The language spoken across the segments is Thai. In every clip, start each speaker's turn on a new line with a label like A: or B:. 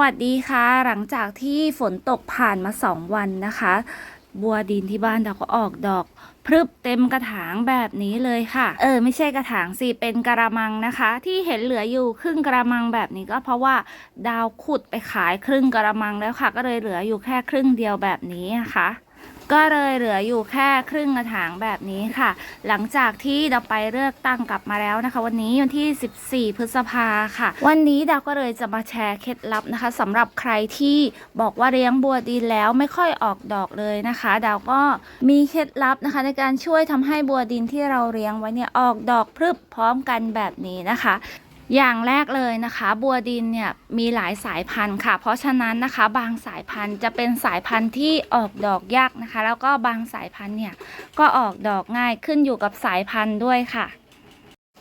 A: วัสดีค่ะ หลังจากที่ฝนตกผ่านมาสองวันนะคะ บัวดินที่บ้านเราก็ออกดอกพรึบเต็มกระถางแบบนี้เลยค่ะ เออ ไม่ใช่กระถางสิ เป็นกระมังนะคะ ที่เห็นเหลืออยู่ครึ่งกระมังแบบนี้ก็เพราะว่าดาวขุดไปขายครึ่งกระมังแล้วค่ะ ก็เลยเหลืออยู่แค่ครึ่งเดียวแบบนี้นะคะ ก็เลยเหลืออยู่แค่ครึ่งกระถางแบบนี้ค่ะ หลังจากที่เราไปเลือกตั้งกลับมาแล้วนะคะ วันนี้วันที่ 14 พฤษภาค่ะ วันนี้ดาวก็เลยจะมาแชร์เคล็ดลับนะคะสำหรับใครที่บอกว่าเลี้ยงบัวดินแล้วไม่ค่อยออกดอกเลยนะคะ ดาวก็มีเคล็ดลับนะคะ ในการช่วยทำให้บัวดินที่เราเลี้ยงไว้เนี่ยออกดอกพรึบพร้อมกันแบบนี้นะคะ อย่างแรกเลยนะคะ บัวดินเนี่ยมีหลายสายพันธุ์ค่ะ เพราะฉะนั้นนะคะบางสายพันธุ์จะเป็นสายพันธุ์ที่ออกดอกยากนะคะ แล้วก็บางสายพันธุ์เนี่ยก็ออกดอกง่ายขึ้นอยู่กับสายพันธุ์ด้วยค่ะ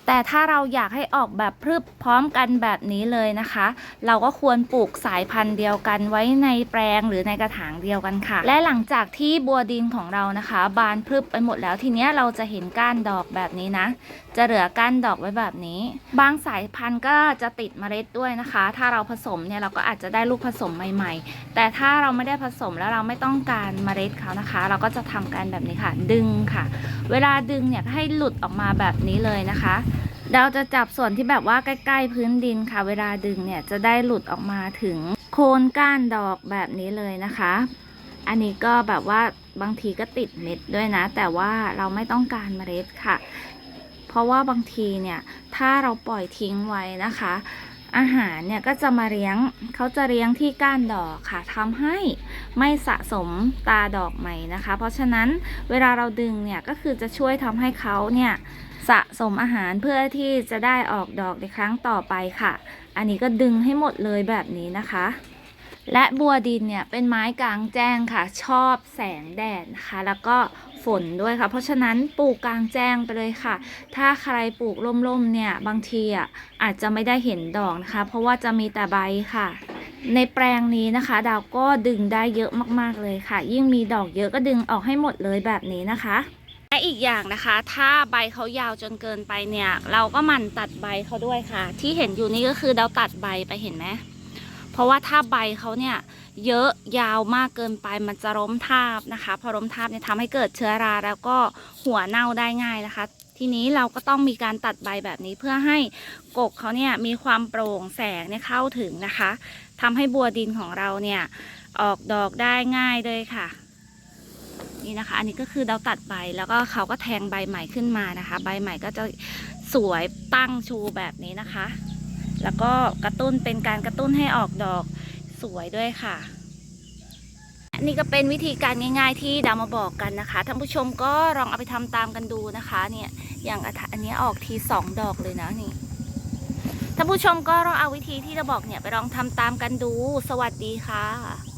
A: แต่ถ้าเราอยากให้ออกแบบพรึบพร้อมกันแบบนี้เลยนะคะ เราก็ควรปลูกสายพันธุ์เดียวกันไว้ในแปลงหรือในกระถางเดียวกันค่ะ และหลังจากที่บัวดินของเรานะคะ บานพรึบไปหมดแล้วทีเนี้ยเราจะเห็นก้านดอกแบบนี้นะ จะเหลือก้านดอกไว้แบบนี้ บางสายพันธุ์ก็จะติดเมล็ดด้วยนะคะ ถ้าเราผสมเนี่ยเราก็อาจจะได้ลูกผสมใหม่ ๆ แต่ถ้าเราไม่ได้ผสมแล้วเราไม่ต้องการเมล็ดเขานะคะ เราก็จะทำการแบบนี้ค่ะ ดึงค่ะ เวลาดึงเนี่ยให้หลุดออกมาแบบนี้เลยนะคะ เราจะจับส่วนที่แบบว่าใกล้ ๆ พื้นดินค่ะ เวลาดึงเนี่ยจะได้หลุดออกมาถึงโคนก้านดอกแบบนี้เลยนะคะ อันนี้ก็แบบว่าบางทีก็ติดเม็ดด้วยนะ แต่ว่าเราไม่ต้องการเมล็ดค่ะ เพราะว่าบางทีเนี่ยถ้าเราปล่อยทิ้งไว้นะคะ อาหารเนี่ยก็จะมาเลี้ยงเขาจะเลี้ยงที่ก้านดอกค่ะทำให้ไม่สะสมตาดอกใหม่นะคะ เพราะฉะนั้นเวลาเราดึงเนี่ยก็คือจะช่วยทำให้เขาเนี่ย สะสมอาหารเพื่อที่จะได้ออกดอกในครั้งต่อไปค่ะ อันนี้ก็ดึงให้หมดเลยแบบนี้นะคะ และบัวดินเนี่ยเป็นไม้กลางแจ้งค่ะ ชอบแสงแดดนะคะ แล้วก็ฝนด้วยค่ะ เพราะฉะนั้นปลูกกลางแจ้งไปเลยค่ะ ถ้าใครปลูกร่มๆเนี่ยบางทีอะอาจจะไม่ได้เห็นดอกนะคะ เพราะว่าจะมีแต่ใบค่ะ ในแปลงนี้นะคะ ดาวก็ดึงได้เยอะมากๆเลยค่ะ ยิ่งมีดอกเยอะก็ดึงออกให้หมดเลยแบบนี้นะคะและ อีกอย่างนะคะ ถ้าใบเขายาวจนเกินไปเนี่ย เราก็หมั่นตัดใบเขาด้วยค่ะ ที่เห็นอยู่นี่ก็คือดาตัดใบไปเห็นไหมเพราะว่าถ้าใบเขาเนี่ยเยอะยาวมากเกินไปมันจะล้มทาบนะคะ พอล้มทาบเนี่ยทำให้เกิดเชื้อราแล้วก็หัวเน่าได้ง่ายนะคะ ทีนี้เราก็ต้องมีการตัดใบแบบนี้เพื่อให้กกเขาเนี่ยมีความโปร่งแสงเนี่ยเข้าถึงนะคะทำให้บัวดินของเราเนี่ยออกดอกได้ง่ายเลยค่ะ นี่นะคะ อันนี้ก็คือเราตัดใบแล้วก็เขาก็แทงใบใหม่ขึ้นมานะคะ ใบใหม่ก็จะสวยตั้งชูแบบนี้นะคะ แล้วก็กระตุ้นเป็นการกระตุ้นให้ออกดอกสวยด้วยค่ะนี่ก็เป็นวิธีการง่าย ๆ ที่ดามาบอกกันนะคะท่านผู้ชมก็ลองเอาไปทำตามกันดูนะคะ เนี่ยอย่างอันนี้ออกทีสองดอกเลยนะนี่ท่านผู้ชมก็ลองเอาวิธีที่เราบอกเนี่ยไปลองทำตามกันดู สวัสดีค่ะ